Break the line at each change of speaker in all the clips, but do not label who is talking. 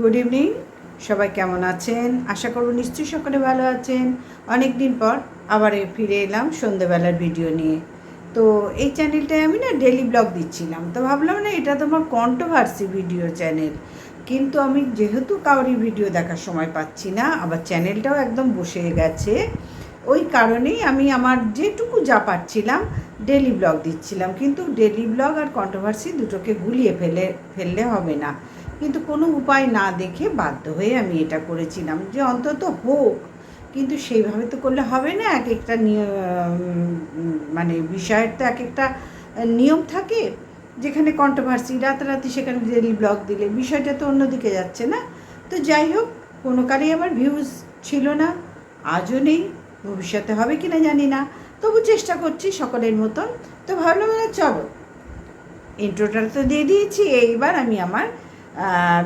Good evening সবাই কেমন আছেন? আশা করব নিশ্চয়ই সকলে ভালো আছেন। অনেক দিন পর আবার ফিরে এলাম সন্ধেবেলার ভিডিও নিয়ে। তো এই চ্যানেলটায় আমি না ডেলি ব্লগ দিচ্ছিলাম। তো ভাবলাম না এটা তোমার কন্ট্রোভার্সি ভিডিও চ্যানেল কিন্তু আমি যেহেতু কাউরি ভিডিও দেখার সময় পাচ্ছি না, আবার চ্যানেলটাও একদম বসে গেছে, ওই কারণেই আমি আমার যেটুকু যা পাচ্ছিলাম ডেলি ব্লগ দিচ্ছিলাম। কিন্তু ডেলি ব্লগ আর কন্ট্রোভার্সি দুটোকে গুলিয়ে ফেলে, ফেললে হবে না। কিন্তু কোনো উপায় না দেখে বাধ্য হয়ে আমি এটা করেছিলাম। যে অন্তত হোক, কিন্তু সেইভাবে তো করলে হবে না, এক একটা মানে বিষয়ের তো এক একটা নিয়ম থাকে, যেখানে কন্ট্রোভার্সি রাতারাতি সেখানে ডেলি ব্লগ দিলে বিষয়টা তো অন্যদিকে যাচ্ছে না। তো যাই হোক, কোনো কারেই আমার ভিউজ ছিল না, আজও নেই, ভবিষ্যতে হবে কি না জানি না। তবু চেষ্টা করছি সকলের মতন। তো ভাবলাম চলো। ইন্ট্রোটা তো দিয়ে দিয়েছি, এইবার আমি আমার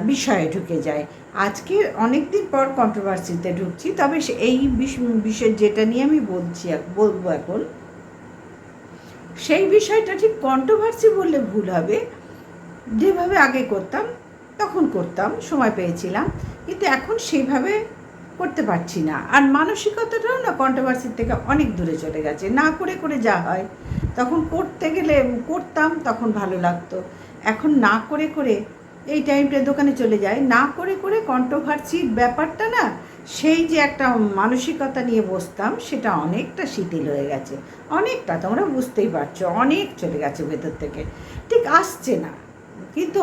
বিষয়ে ঢুকে যায়। আজকে অনেক দিন পর কন্ট্রোভার্সিতে ঢুকছি, তবে এই বিষ- বিষয় যেটা নিয়ে আমি বলছি বলব এখন, সেই বিষয়টা ঠিক কন্ট্রোভার্সি বললে ভুল হবে। যেভাবে আগে করতাম, তখন করতাম, সময় পেয়েছিলাম, কিন্তু এখন সেইভাবে করতে পারছি না। আর মানসিকতাটাও না কন্ট্রোভার্সির থেকে অনেক দূরে চলে গেছে। না করে করে যা হয়, তখন করতে গেলে, করতাম, তখন ভালো লাগতো। এখন না করে করে এই টাইমটা দোকানে চলে যায়। না করে করে কন্ট্রোভার্সির ব্যাপারটা না, সেই যে একটা মানসিকতা নিয়ে বসতাম, সেটা অনেকটা শিথিল হয়ে গেছে। অনেকটা, তোমরা বুঝতেই পারছ, অনেক চলে গেছে ভেতর থেকে। ঠিক আসছে না। কিন্তু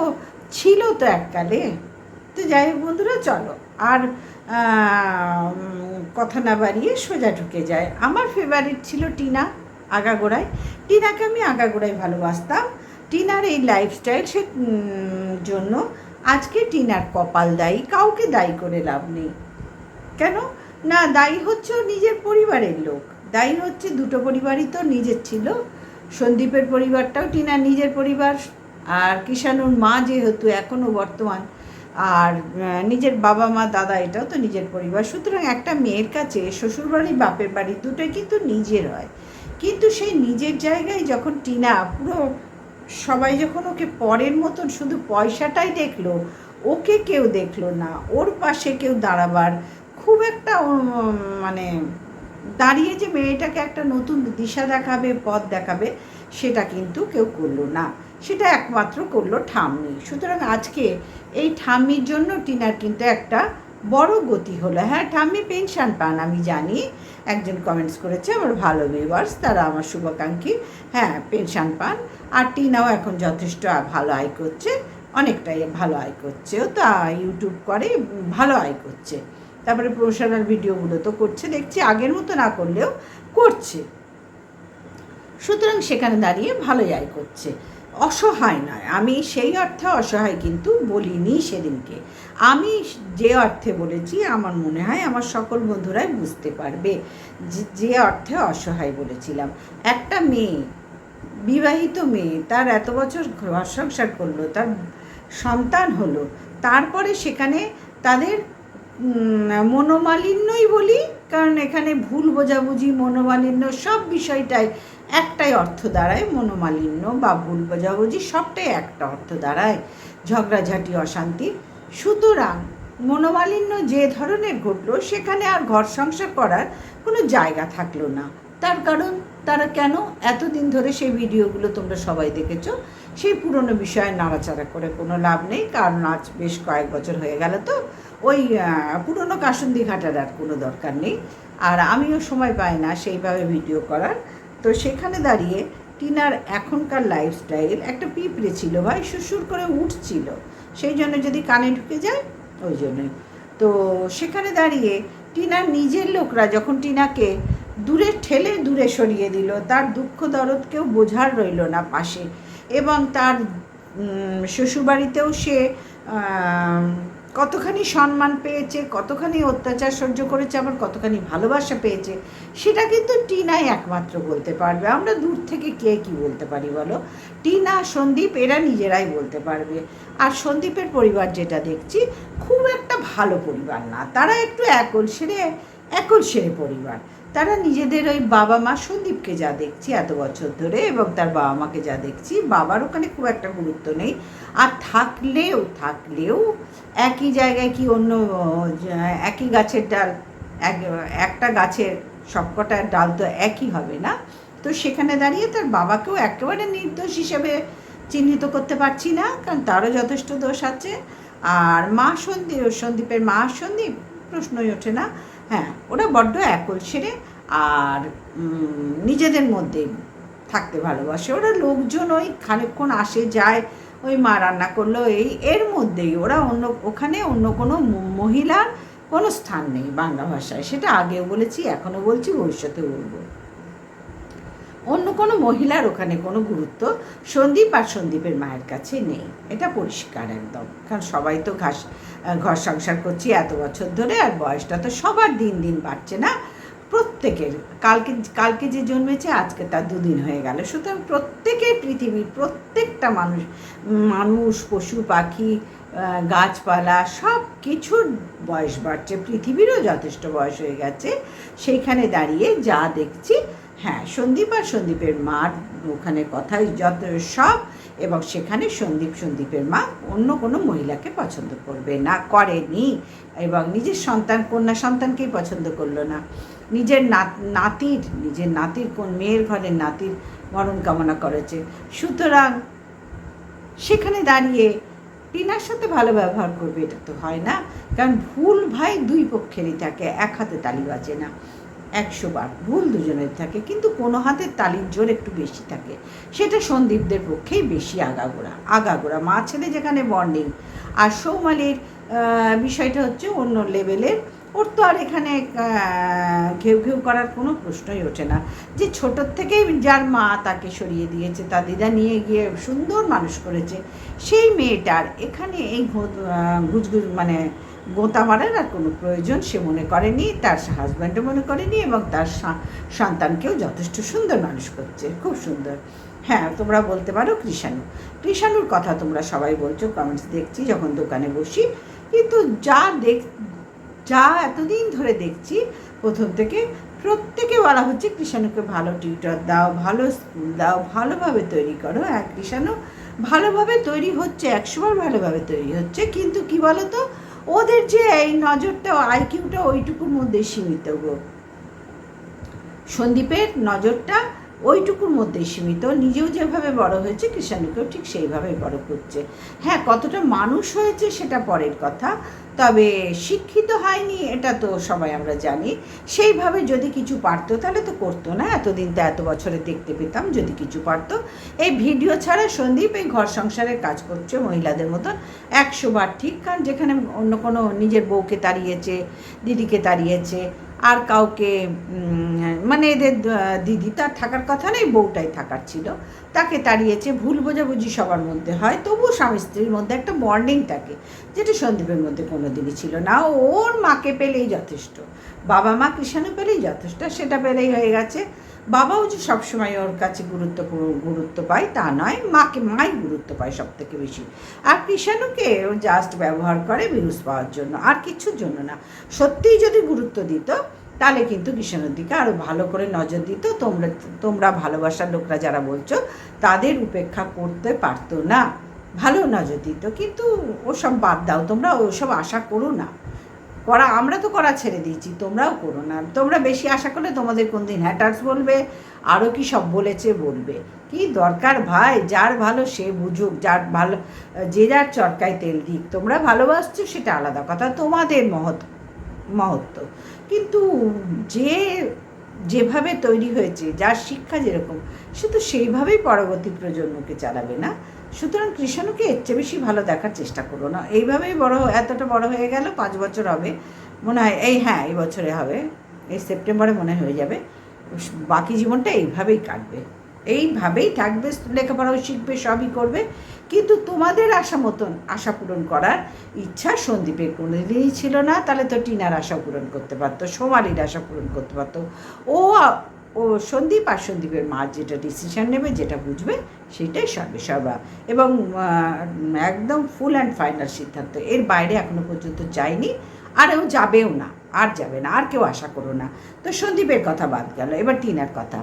ছিল তো এককালে। তো যাই হোক বন্ধুরা, চলো। আর কথা না বাড়িয়ে সোজা ঢুকে যায় আমার ফেভারিট ছিল টিনা আগাগোড়ায় টিনাকে আমি আগাগোড়ায় ভালোবাসতাম। টিনার এই লাইফস্টাইল সে জন্য আজকে টিনার কপাল দায়ী, কাউকে দায়ী করে লাভ নেই। কেন? না, দায়ী হচ্ছে নিজের পরিবারের লোক। দায়ী হচ্ছে দুটো পরিবারই তো নিজের ছিল। সন্দীপের পরিবারটাও টিনার নিজের পরিবার, আর কিষাণুর মা যেহেতু এখনও বর্তমান, আর নিজের বাবা মা, দাদা এটাও তো নিজের পরিবার। সুতরাং একটা মেয়ের কাছে শ্বশুরবাড়ি, বাপের বাড়ি দুটোই কিন্তু নিজের হয়। কিন্তু সেই নিজের জায়গায় যখন টিনা পুরো সবাই যখন ওকে পরের মতন শুধু পয়সাটাই দেখল, ওকে কেউ দেখল না, ওর পাশে কেউ দাঁড়াবার, খুব একটা মানে দাঁড়িয়ে যে মেয়েটাকে একটা নতুন দিশা দেখাবে, পথ দেখাবে, সেটা কিন্তু কেউ করল না। সেটা একমাত্র করল ঠাম্মি। সুতরাং আজকে এই ঠাম্মির জন্য টিনার কিন্তু একটা বড় গতি হলো। হ্যাঁ ঠাম্মি পেনশন পান, আমি জানি। একজন কমেন্টস করেছে, আমার ভালো ভিউয়ার্স তারা আমার শুভাকাঙ্ক্ষী। হ্যাঁ পেনশন পান। আর টিনাও এখন যথেষ্ট ভালো আয় করছে, অনেকটাই ভালো আয় করছে ও তো ইউটিউব করে ভালো আয় করছে। তারপরে প্রফেশনাল ভিডিওগুলো তো করছে, দেখছি আগের মতো না করলেও করছে। সুতরাং সেখানে দাঁড়িয়ে ভালোই আয় করছে। অসহায় নয়। আমি সেই অর্থে অসহায় কিন্তু বলিনি সেদিনকে। আমি যে অর্থে বলেছি, আমার মনে হয় আমার সকল বন্ধুরাই বুঝতে পারবে যে- অর্থে অসহায় বলেছিলাম। একটা মেয়ে, বিবাহিত মেয়ে, তার এত বছর ঘর সংসার করল, তার সন্তান হলো, তারপরে সেখানে তাদের মনোমালিন্যই বলি কারণ এখানে ভুল বোঝাবুঝি, মনোমালিন্য সব বিষয়টাই একটাই অর্থ দাঁড়ায়। মনোমালিন্য বা ভুল বোঝাবুঝি সবটাই একটা অর্থ দাঁড়ায়। ঝগড়াঝাটি, অশান্তি। সুতরাং মনোমালিন্য যে ধরনের ঘটলো, সেখানে আর ঘর সংসার করার কোনো জায়গা থাকল না। তার কারণ তারা কেন এতদিন ধরে সেই ভিডিওগুলো তোমরা সবাই দেখেছ? সেই পুরনো বিষয়ে নাড়াচাড়া করে কোনো লাভ নেই, কারণ আজ বেশ কয়েক বছর হয়ে গেল তো। ওই পুরনো কাসুন্দি ঘাটার আর কোনো দরকার নেই। আর আমিও সময় পাই না সেইভাবে ভিডিও করার। তো সেখানে দাঁড়িয়ে টিনার এখনকার লাইফস্টাইল একটা পিঁপড়ে ছিল ভাই সুসুর করে উঠছিল। সেই জন্য যদি কানে ঢুকে যায়, ওই জন্যই। তো সেখানে দাঁড়িয়ে টিনার নিজের লোকরা যখন টিনাকে দূরে ঠেলে দূরে সরিয়ে দিল, তার দুঃখ দরদ কেউ বোঝার রইল না পাশে। এবং তার শ্বশুরবাড়িতেও সে কতখানি সম্মান পেয়েছে, কতখানি অত্যাচার সহ্য করেছে, আবার কতখানি ভালোবাসা পেয়েছে, সেটা কিন্তু টিনাই একমাত্র বলতে পারবে। আমরা দূর থেকে কে কি বলতে পারি বলো? টিনা, সন্দীপ, এরা নিজেরাই বলতে পারবে। আর সন্দীপের পরিবার যেটা দেখছি, খুব একটা ভালো পরিবার না। তারা একটু একল সেরে একল সেরে পরিবার। তারা নিজেদের ওই বাবা মা সন্দীপকে যা দেখছি এত বছর ধরে এবং তার বাবা মাকে যা দেখছি, বাবার ওখানে খুব একটা গুরুত্ব নেই। আর থাকলেও থাকলেও একই জায়গায় কি অন্য, একই গাছের ডাল, এক, একটা গাছের সবকটা ডাল তো একই হবে না? তো সেখানে দাঁড়িয়ে তার বাবাকেও একেবারে নির্দোষ হিসেবে চিহ্নিত করতে পারছি না, কারণ তারও যথেষ্ট দোষ আছে। আর মা সন্দীপ, সন্দীপের মা সন্দীপ প্রশ্নই ওঠে না। হ্যাঁ ওরা বড্ড একল সেরে আর নিজেদের মধ্যে থাকতে ভালোবাসে। ওরা লোকজন ওই খানিকক্ষণ আসে, যায়, ওই মা রান্না করল, এই, এর মধ্যেই ওরা অন্য, ওখানে অন্য কোনো মহিলার কোনো স্থান নেই বাংলা ভাষায়। সেটা আগেও বলেছি, এখনও বলছি ভবিষ্যতে বলব। অন্য কোনো মহিলার ওখানে কোনো গুরুত্ব সন্দীপ আর সন্দীপের মায়ের কাছে নেই। এটা পরিষ্কার একদম। কারণ সবাই তো ঘাস ঘর সংসার করছি এত বছর ধরে আর বয়সটা তো সবার দিন দিন বাড়ছে না। প্রত্যেকের, কালকে কালকে যে জন্মেছে, আজকে তার দুদিন হয়ে গেল। সুতরাং প্রত্যেকের পৃথিবীর প্রত্যেকটা মানুষ মানুষ, পশু, পাখি গাছপালা সব কিছুর বয়স বাড়ছে। পৃথিবীরও যথেষ্ট বয়স হয়ে গেছে। সেইখানে দাঁড়িয়ে যা দেখছি হ্যাঁ সন্দীপ আর সন্দীপের মার ওখানে কথাই যত সব এবং সেখানে সন্দীপ সন্দীপের মা অন্য কোনো মহিলাকে পছন্দ করবে না, করেনি এবং নিজের সন্তান, কন্যা সন্তানকেই পছন্দ করল না। নিজের নাত- নাতির, নিজের নাতির কোন মেয়ের ঘরের নাতির মরণ কামনা করেছে। সুতরাং সেখানে দাঁড়িয়ে টিনার সাথে ভালো ব্যবহার করবে এটা তো হয় না, কারণ ভুল ভাই দুই পক্ষেরই থাকে এক হাতে তালি বাজে না। একশো বার। ভুল দুজনের থাকে, কিন্তু কোনো হাতের তালির জোর একটু বেশি থাকে। সেটা সন্দীপদের পক্ষেই বেশি আগাগোড়া। আগাগোড়া মা ছেলে যেখানে বন্ডিং আর সৌমালির বিষয়টা হচ্ছে অন্য লেভেলের। ওর তো আর এখানে ঘেউ ঘেউ করার কোনো প্রশ্নই ওঠে না। যে ছোটোর থেকেই যার মা তাকে সরিয়ে দিয়েছে, তার দিদা নিয়ে গিয়ে সুন্দর মানুষ করেছে, সেই মেয়েটার এখানে এই গুজগুজ মানে গোঁতা মারার আর কোনো প্রয়োজন সে মনে করেনি, তার হাজব্যান্ডও মনে করেনি এবং তার সন্তানকেও যথেষ্ট সুন্দর মানুষ করছে, খুব সুন্দর। হ্যাঁ তোমরা বলতে পারো কৃষাণু। কৃষাণুর কথা তোমরা সবাই বলছো কমেন্টস দেখছি যখন দোকানে বসি। কিন্তু যা দেখ, যা এতদিন ধরে দেখছি, প্রথম থেকে প্রত্যেকে বলা হচ্ছে কৃষাণুকে ভালো টিউটর দাও, ভালো স্কুল দাও, ভালোভাবে তৈরি করো। হ্যাঁ কৃষাণু ভালোভাবে তৈরি হচ্ছে একশোবার ভালোভাবে তৈরি হচ্ছে। কিন্তু কি বলো তো ওদের যে এই নজরটা আইকিউটা ওইটুকুর মধ্যে সীমিত গো। সন্দীপের নজরটা ওইটুকুর মধ্যে সীমিত। নিজেও যেভাবে বড় হয়েছে, কৃষাণুকেও ঠিক সেইভাবেই বড় করছে। হ্যাঁ কতটা মানুষ হয়েছে সেটা পরের কথা। তবে শিক্ষিত হয়নি, এটা তো সবাই আমরা জানি। সেইভাবে যদি কিছু পারতো, তাহলে তো করতো না। এতদিন তো এত বছরে দেখতে পেতাম যদি কিছু পারতো। এই ভিডিও ছাড়া সন্দীপ এই ঘর সংসারের কাজ করছে মহিলাদের মতন। একশো বার ঠিক, কারণ যেখানে অন্য কোনো নিজের বউকে তাড়িয়েছে, দিদিকে তাড়িয়েছে আর কাউকে মানে এদের দিদি তার থাকার কথা নেই, বউটাই থাকার ছিল। তাকে তাড়িয়েছে, ভুল বোঝাবুঝি সবার মধ্যে হয়, তবুও স্বামী স্ত্রীর মধ্যে একটা বন্ডিং থাকে, যেটা সন্দীপের মধ্যে কোনো দিনই ছিল না। ওর মাকে পেলেই যথেষ্ট, বাবা মা কৃষাণু পেলেই যথেষ্ট সেটা পেলেই হয়ে গেছে। বাবাও যে সবসময় ওর কাছে গুরুত্বপূর্ণ গুরুত্ব পায়, তা নয়, মাকে, মাই গুরুত্ব পায় সব থেকে বেশি। আর কৃষাণুকে জাস্ট ব্যবহার করে ভিউজ পাওয়ার জন্য, আর কিছুর জন্য না। সত্যিই যদি গুরুত্ব দিত তাহলে কিন্তু কৃষাণুর দিকে আরও ভালো করে নজর দিত। তোমরা তোমরা ভালোবাসার লোকরা যারা বলছো, তাদের উপেক্ষা করতে পারতো না। ভালো নজর দিত, কিন্তু ওসব বাদ দাও, তোমরা ওসব আশা করো না। করা, আমরা তো করা ছেড়ে দিয়েছি, তোমরাও করো না। তোমরা বেশি আশা করলে তোমাদের কোন দিন হ্যাটার্স বলবে আরও কি সব বলেছে বলবে। কি দরকার ভাই, যার ভালো সে বুঝুক, যার ভালো, যে যার চরকায় তেল দিক। তোমরা ভালোবাসছো সেটা আলাদা কথা, তোমাদের মহৎ মহত্ব। কিন্তু যে, যেভাবে তৈরি হয়েছে, যার শিক্ষা যেরকম, সে তো সেইভাবেই পরবর্তী প্রজন্মকে চালাবে না। সুতরাং কৃষাণুকে এর চেয়ে বেশি ভালো দেখার চেষ্টা করো না। এইভাবেই বড় এতটা বড় হয়ে গেল, পাঁচ বছর হবে। মনে হয়, এই হ্যাঁ এই বছরে হবে। এই সেপ্টেম্বরে মনে হয়ে যাবে। বাকি জীবনটা এইভাবেই কাটবে। এইভাবেই থাকবে লেখাপড়াও শিখবে সবই করবে। কিন্তু তোমাদের আশা মতন আশা পূরণ করার ইচ্ছা সন্দীপের কোনোদিনই ছিল না। তাহলে তো টিনার আশা পূরণ করতে পারতো, সোমালির আশা পূরণ করতে পারতো। ও ও সন্দীপ আর সন্দীপের মা যেটা ডিসিশন নেবে, যেটা বুঝবে, সেটাই সর্বে সর্বা। এবং একদম ফুল অ্যান্ড ফাইনাল সিদ্ধান্ত। এর বাইরে এখনও পর্যন্ত যায়নি, আর ও যাবেও না, আর যাবে না, আর কেউ আশা করো না। তো সন্দীপের কথা বাদ গেল। এবার টিনার কথা।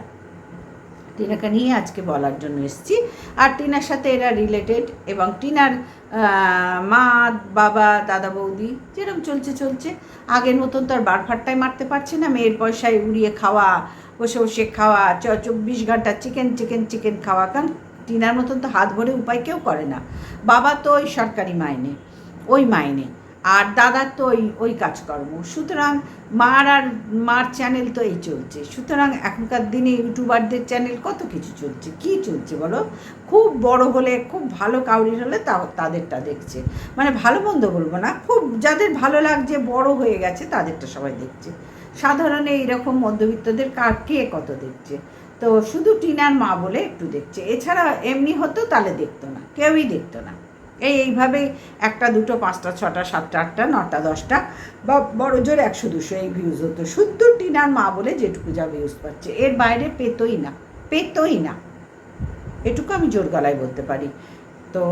টিনাকে নিয়ে আজকে বলার জন্য এসেছি। আর টিনার সাথে এরা রিলেটেড এবং টিনার মা, বাবা, দাদা, বৌদি যেরকম চলছে চলছে। আগের মতন তো আর বারফারটাই মারতে পারছে না। মেয়ের পয়সায় উড়িয়ে খাওয়া, বসে বসে খাওয়া, চ, চব্বিশ ঘণ্টা চিকেন চিকেন চিকেন খাওয়া। কারণ টিনার মতন তো হাত ভরে উপায় কেউ করে না। বাবা তো ওই সরকারি মাইনে, ওই মাইনে। আর দাদার তো ওই ওই কাজকর্ম। সুতরাং মার আর, মার চ্যানেল তো এই চলছে। সুতরাং এখনকার দিনে ইউটিউবারদের চ্যানেল কত কিছু চলছে? কি চলছে বলো? খুব বড় হলে, খুব ভালো কাউরির হলে তাও তাদেরটা দেখছে। মানে ভালো মন্দ বলব না, খুব যাদের ভালো লাগছে, বড় হয়ে গেছে, তাদেরটা সবাই দেখছে। সাধারণ এইরকম মধ্যবিত্তদের কার, কে কত দেখছে? তো শুধু টিনার মা বলে একটু দেখছে। এছাড়া এমনি হতো তাহলে দেখতো না, কেউই দেখতো না। এই এইভাবেই একটা দুটো, পাঁচটা, ছটা, সাতটা, আটটা, নটা, দশটা, বা বড় জোর একশো দুশো এই ভিউজ হতো। শুদ্ধ টিনার মা বলে যেটুকু যা ভিউজ পাচ্ছে। এর বাইরে পেতই না পেতই না। এটুকু আমি জোর গলায় বলতে পারি। তো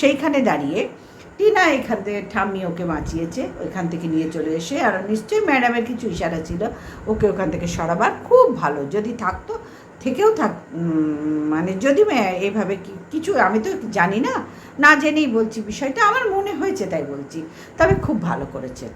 সেইখানে দাঁড়িয়ে টিনা এখান থেকে ঠাম্মি ওকে বাঁচিয়েছে, ওইখান থেকে নিয়ে চলে এসে, আর নিশ্চয়ই ম্যাডামের কিছু ইশারা ছিল, ওকে ওখান থেকে সরাবার। খুব ভালো, যদি থাকতো থেকেও থাক মানে যদি এইভাবে কিছু আমি তো জানি না না জেনেই বলছি বিষয়টা, আমার মনে হয়েছে তাই বলছি। তবে খুব ভালো করেছে,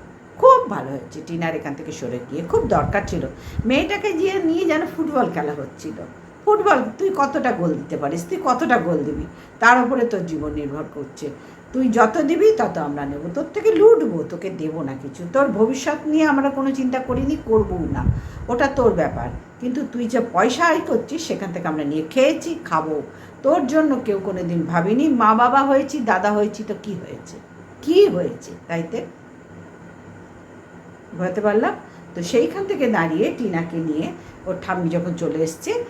খুব ভালো হয়েছে, টিনার এখান থেকে সরে গিয়ে, খুব দরকার ছিল। মেয়েটাকে গিয়ে নিয়ে যেন ফুটবল খেলা হচ্ছিল। ফুটবল, তুই কতটা গোল দিতে পারিস, তুই কতটা গোল দিবি? তার উপরে তোর জীবন নির্ভর করছে। তুই যত দিবি তত আমরা নেব। তোর থেকে লুটবো, তোকে দেবো না কিছু। তোর ভবিষ্যৎ নিয়ে আমরা কোনো চিন্তা করিনি করবও না। ওটা তোর ব্যাপার। কিন্তু তুই যে পয়সা আয় করছিস, সেখান থেকে আমরা নিয়ে খেয়েছি, খাব। তোর জন্য কেউ কোনো দিন ভাবিনি মা বাবা হয়েছি, দাদা হয়েছি, তো কি হয়েছে? কি হয়েছে? তাইতে বুঝতে পারলাম? তো সেইখান থেকে দাঁড়িয়ে টিনাকে নিয়ে, ওর ঠাম্মি যখন চলে এসছে,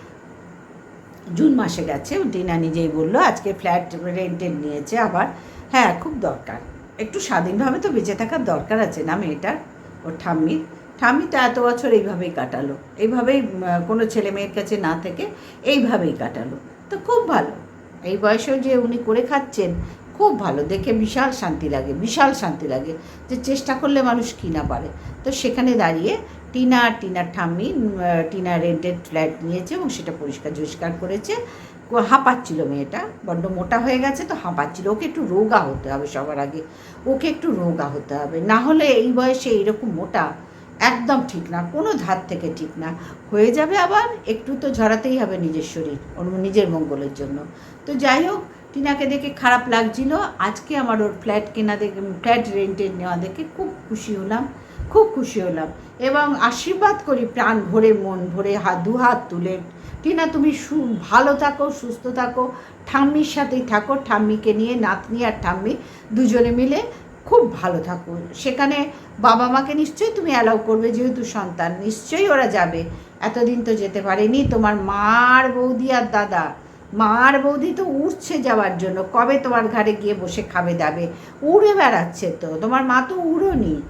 জুন মাসে গেছে, টিনা নিজেই বলল, আজকে ফ্ল্যাট রেন্টেড নিয়েছে আবার। হ্যাঁ খুব দরকার। একটু স্বাধীনভাবে তো বেঁচে থাকার দরকার আছে না মেয়েটার? ওর ঠাম্মির? ঠাম্মি তো এত বছর এইভাবেই কাটালো। এইভাবেই কোনো ছেলে মেয়ের কাছে না থেকে এইভাবেই কাটালো। তো খুব ভালো। এই বয়সেও যে উনি করে খাচ্ছেন, খুব ভালো। দেখে বিশাল শান্তি লাগে, বিশাল শান্তি লাগে যে চেষ্টা করলে মানুষ কী না পারে। তো সেখানে দাঁড়িয়ে টিনা টিনার ঠাম্মি টিনা রেন্টেড ফ্ল্যাট নিয়েছে এবং সেটা পরিষ্কার পরিষ্কার করেছে। হাঁপাচ্ছিল মেয়েটা, বড্ড মোটা হয়ে গেছে তো হাঁপাচ্ছিল। ওকে একটু রোগা হতে হবে সবার আগে। ওকে একটু রোগা হতে হবে। না হলে এই বয়সে এইরকম মোটা একদম ঠিক না, কোনো ধার থেকে ঠিক না। হয়ে যাবে আবার, একটু তো ঝরাতেই হবে নিজের শরীর নিজের মঙ্গলের জন্য। তো যাই হোক, টিনাকে দেখে খারাপ লাগছিল। আজকে আমার ওর ফ্ল্যাট কেনা দেখে, ফ্ল্যাট রেন্টের নেওয়া দেখে খুব খুশি হলাম, খুব খুশি হলাম। এবং আশীর্বাদ করি প্রাণ ভরে মন ভরে হাত, দু হাত তুলে টিনা তুমি সু, ভালো থাকো, সুস্থ থাকো, ঠাম্মির সাথেই থাকো, ঠাম্মিকে নিয়ে, নাতনি আর ঠাম্মি দুজনে মিলে খুব ভালো থাকো। সেখানে বাবা মাকে নিশ্চয়ই তুমি অ্যালাউ করবে, যেহেতু সন্তান, নিশ্চয়ই ওরা যাবে। এতদিন তো যেতে পারেনি, তোমার মার বৌদি আর দাদা। মার বৌদি তো উড়ছে যাওয়ার জন্য, কবে তোমার ঘাড়ে গিয়ে বসে খাবে দাবে? উড়ে বেড়াচ্ছে তো, তোমার মা তো উড়োনি।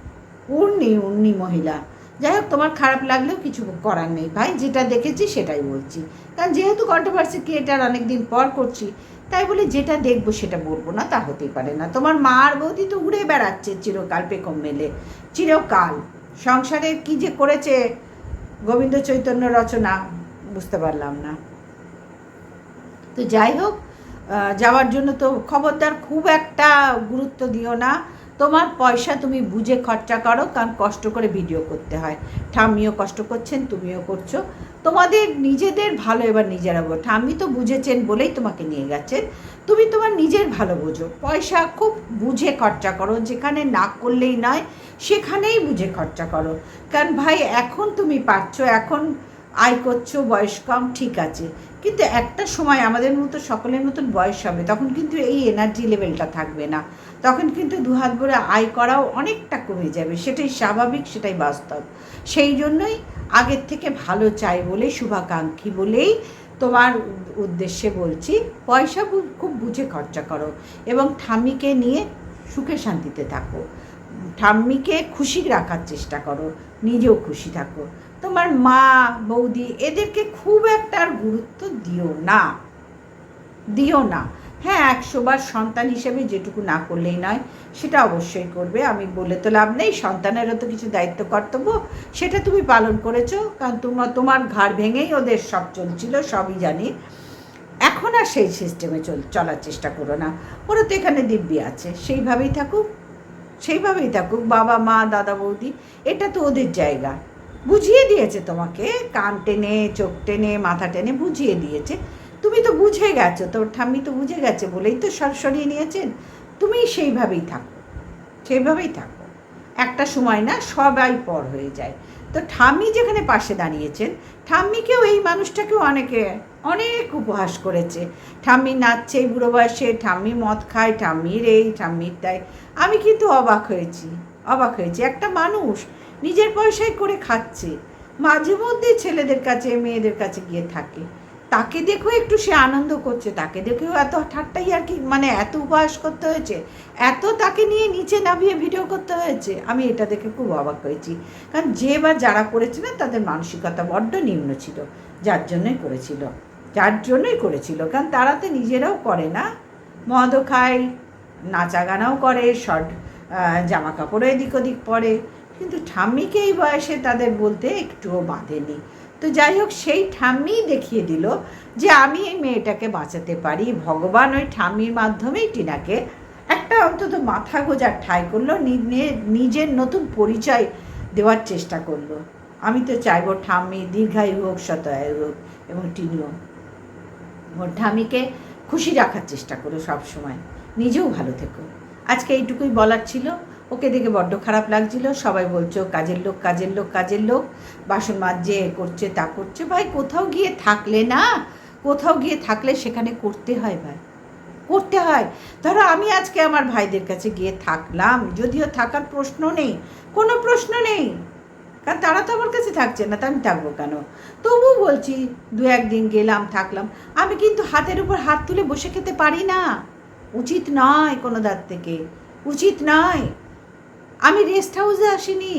উড়নি উড়নি মহিলা। যাই হোক, তোমার খারাপ লাগলেও কিছু করার নেই ভাই, যেটা দেখেছি সেটাই বলছি। কারণ যেহেতু কন্ট্রোভার্সি ক্রিয়েটার অনেক দিন পর করছি, তাই বলে যেটা দেখব সেটা বলব না, তা হতেই পারে না। তোমার মা আর বৌদি তো উড়ে বেড়াচ্ছে চিরকাল পেকম মেলে, চিরকাল। সংসারে কি যে করেছে গোবিন্দ চৈতন্য রচনা, বুঝতে পারলাম না। তো যাই হোক যাওয়ার জন্য তো খবরদার খুব একটা গুরুত্ব দিও না। তোমার পয়সা তুমি বুঝে খরচা করো, কারণ কষ্ট করে ভিডিও করতে হয়। ঠাম্মিও কষ্ট করছেন, তুমিও করছ। তোমাদের নিজেদের ভালো এবার নিজেরা বলো ঠাম্মি তো বুঝেছেন বলেই তোমাকে নিয়ে গেছেন তুমি তোমার নিজের ভালো বোঝো। পয়সা খুব বুঝে খরচা করো। যেখানে না করলেই নয়, সেখানেই বুঝে খরচা করো। কারণ ভাই, এখন তুমি পারছ, এখন আয় করছ, বয়স কম, ঠিক আছে। কিন্তু একটা সময় আমাদের মতো, সকলের মতন বয়স হবে, তখন কিন্তু এই এনার্জি লেভেলটা থাকবে না। তখন কিন্তু দুহাত ভরে আয় করাও অনেকটা কমে যাবে, সেটাই স্বাভাবিক, সেটাই বাস্তব। সেই জন্যই আগের থেকে ভালো চাই বলে, শুভাকাঙ্ক্ষী বলেই তোমার উদ্দেশ্যে বলছি, পয়সা খুব বুঝে খরচা করো এবং ঠাম্মিকে নিয়ে সুখে শান্তিতে থাকো। ঠাম্মিকে খুশি রাখার চেষ্টা করো, নিজেও খুশি থাকো। তোমার মা, বৌদি এদেরকে খুব একটা আর গুরুত্ব দিও না। দিও না। হ্যাঁ একশো বার সন্তান হিসেবে যেটুকু না করলেই নয়, সেটা অবশ্যই করবে। আমি বলে তো লাভ নেই, সন্তানেরও তো কিছু দায়িত্ব, কর্তব্য, সেটা তুমি পালন করেছ, কারণ তোমার তোমার ঘাড় ভেঙেই ওদের সব চলছিল, সবই জানি। এখন আর সেই সিস্টেমে চল, চলার চেষ্টা করো না। ওরা তো এখানে দিব্যি আছে, সেইভাবেই থাকুক সেইভাবেই থাকুক। বাবা, মা, দাদা, বৌদি, এটা তো ওদের জায়গা। বুঝিয়ে দিয়েছে তোমাকে, কান টেনে, চোখ টেনে, মাথা টেনে বুঝিয়ে দিয়েছে। তুমি তো বুঝে গেছো, তোর ঠাম্মি তো বুঝে গেছে বলেই তো সর সরিয়ে নিয়েছেন। তুমি সেইভাবেই থাকো সেইভাবেই থাকো। একটা সময় না সবাই পর হয়ে যায়। তো ঠাম্মি যেখানে পাশে দাঁড়িয়েছেন, ঠাম্মিকেও এই মানুষটাকেও অনেকে, অনেক উপহাস করেছে। ঠাম্মি নাচছে বুড়ো বয়সে, ঠাম্মি মদ খায়, ঠাম্মির এই, ঠাম্মির তাই। আমি কিন্তু অবাক হয়েছি অবাক হয়েছি। একটা মানুষ নিজের পয়সায় করে খাচ্ছে। মাঝে মধ্যে ছেলেদের কাছে, মেয়েদের কাছে গিয়ে থাকে। তাকে দেখেও একটু সে আনন্দ করছে, তাকে দেখেও এত ঠাট্টাই আর কি মানে এত উপহাস করতে হয়েছে, এত তাকে নিয়ে নিচে নামিয়ে ভিডিও করতে হয়েছে, আমি এটা দেখে খুব অবাক হয়েছি। কারণ যে বা যারা করেছিলেন তাদের মানসিকতা বড্ড নিম্ন ছিল, যার জন্যই করেছিল, যার জন্যই করেছিল, কারণ তারা তো নিজেরাও করে না। মদও খায় নাচা গানাও করে, শর্ট জামা কাপড়ও এদিক ওদিক পরে। কিন্তু ঠাম্মিকে এই বয়সে তাদের বলতে একটুও বাঁধেনি। তো যাই হোক, সেই ঠাম্মিই দেখিয়ে দিল যে আমি এই মেয়েটাকে বাঁচাতে পারি। ভগবান ওই ঠাম্মির মাধ্যমেই টিনাকে একটা অন্তত মাথা গোজার ঠাই করল নিজের নতুন পরিচয় দেওয়ার চেষ্টা করল। আমি তো চাইব ঠাম্মি দীর্ঘায়ু হোক শতায়ু হোক এবং টিনিও। ওর ঠামিকে খুশি রাখার চেষ্টা করো সব সময় নিজেও ভালো থেকো। আজকে এইটুকুই বলার ছিল। ওকে দেখে বড্ড খারাপ লাগছিল। সবাই বলছো, কাজের লোক কাজের লোক কাজের লোক। বাসন মাজছে করছে, তা করছে। ভাই, কোথাও গিয়ে থাকলে না, কোথাও গিয়ে থাকলে সেখানে করতে হয় ভাই। করতে হয়। ধরো আমি আজকে আমার ভাইদের কাছে গিয়ে থাকলাম, যদিও থাকার প্রশ্ন নেই, কোনো প্রশ্ন নেই। কারণ তারা তো আমার কাছে থাকছে না, তা আমি থাকব কেন? তবুও বলছি, দু একদিন গেলাম, থাকলাম। আমি কিন্তু হাতের উপর হাত তুলে বসে খেতে পারি না। উচিত নয় কোনো দাঁত থেকে। উচিত নয়। আমি রেস্ট হাউসে আসিনি।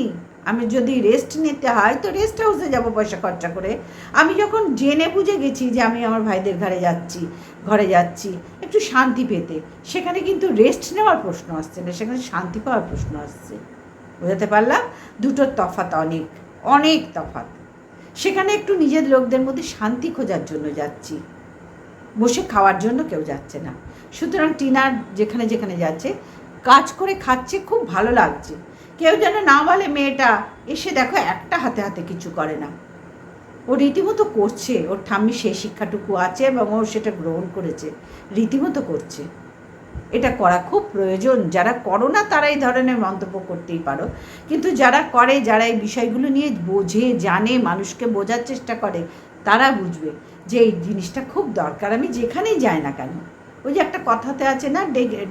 আমি যদি রেস্ট নিতে হয়, তো রেস্ট হাউসে যাব পয়সা খরচা করে। আমি যখন জেনে বুঝে গেছি যে আমি আমার ভাইদের ঘরে যাচ্ছি ঘরে যাচ্ছি, একটু শান্তি পেতে, সেখানে কিন্তু রেস্ট নেওয়ার প্রশ্ন আসছে না, সেখানে শান্তি পাওয়ার প্রশ্ন আসছে। বোঝাতে পারলাম? দুটোর তফাৎ অনেক অনেক তফাৎ। সেখানে একটু নিজের লোকদের মধ্যে শান্তি খোঁজার জন্য যাচ্ছি। বসে খাওয়ার জন্য কেউ যাচ্ছে না। সুতরাং টিনার যেখানে যেখানে যাচ্ছে কাজ করে খাচ্ছে, খুব ভালো লাগছে। কেউ যেন না বলে মেয়েটা, এসে দেখো একটা হাতে হাতে কিছু করে না। ও রীতিমতো করছে, ওর ঠাম্মি সেই শিক্ষাটুকু আছে এবং ও সেটা গ্রহণ করেছে, রীতিমতো করছে। এটা করা খুব প্রয়োজন। যারা করো না, তারা এই ধরনের মন্তব্য করতেই পারো। কিন্তু যারা করে, যারা এই বিষয়গুলো নিয়ে বোঝে, জানে, মানুষকে বোঝার চেষ্টা করে, তারা বুঝবে যে এই জিনিসটা খুব দরকার। আমি যেখানেই যাই না কেন ওই যে একটা কথাতে আছে না,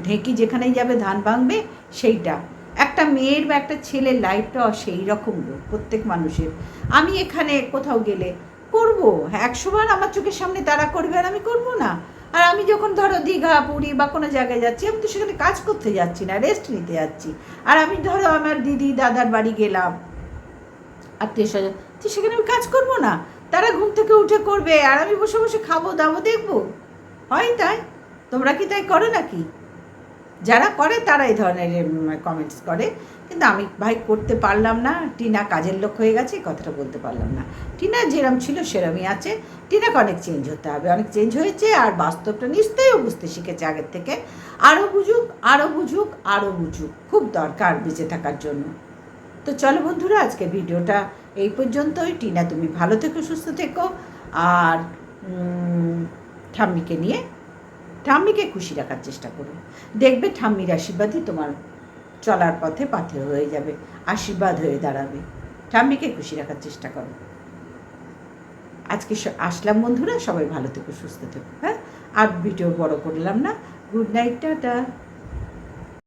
ঢেঁকি যেখানেই যাবে ধান ভাঙবে, সেইটা। একটা মেয়ের বা একটা ছেলের লাইফটাও সেই রকম প্রত্যেক মানুষের। আমি এখানে কোথাও গেলে করব? একশোবার আমার চোখের সামনে তারা করবে আর আমি করব না। আর আমি যখন ধরো দীঘা, পুরী বা কোনো জায়গায় যাচ্ছি, আমি তো সেখানে কাজ করতে যাচ্ছি না রেস্ট নিতে যাচ্ছি। আর আমি ধরো আমার দিদি, দাদার বাড়ি গেলাম, আত্মীয় স্বজন, তো সেখানে আমি কাজ করব না। তারা ঘুম থেকে উঠে করবে, আর আমি বসে বসে খাব, দাবো, দেখব। হয় তাই? তোমরা কি তাই করো নাকি? যারা করে তারা এই ধরনের কমেন্টস করে। কিন্তু আমি ভাই করতে পারলাম না। টিনা কাজের লোক হয়ে গেছে কথাটা বলতে পারলাম না। টিনা যেরম ছিল সেরমই আছে। টিনাকে অনেক চেঞ্জ হতে হবে। অনেক চেঞ্জ হয়েছে আর বাস্তবটা নিশ্চয়ই বুঝতে শিখেছে আগের থেকে। আরও বুঝুক আরও বুঝুক আরও বুঝুক। খুব দরকার বেঁচে থাকার জন্য। তো চলো বন্ধুরা আজকে ভিডিওটা এই পর্যন্তই। টিনা, তুমি ভালো থেকো, সুস্থ থেকো। আর ঠাম্মিকে নিয়ে ঠাম্মিকে খুশি রাখার চেষ্টা করো দেখবে ঠাম্মির আশীর্বাদই তোমার চলার পথে পাথে হয়ে যাবে, আশীর্বাদ হয়ে দাঁড়াবে। ঠাম্মিকে খুশি রাখার চেষ্টা করো। আজকে আসলাম বন্ধুরা, সবাই ভালো থেকো, সুস্থ থেকো হ্যাঁ? আর ভিডিও বড় করলাম না। Good night tata.